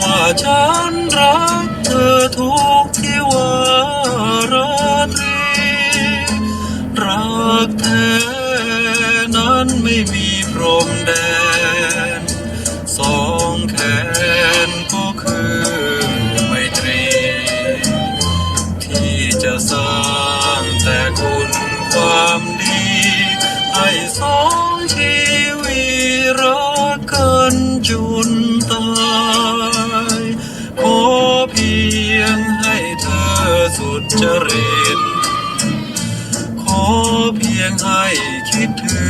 ว่าฉันรักเธอทุกที่วาราตรี รักแท้นั้นไม่มีพรมแดน สองแขนก็คือไมตรี ที่จะสร้างแต่คุณความดี ให้สองชีวิตรักกันจุน สุดจริต ขอเพียงให้คิดถึง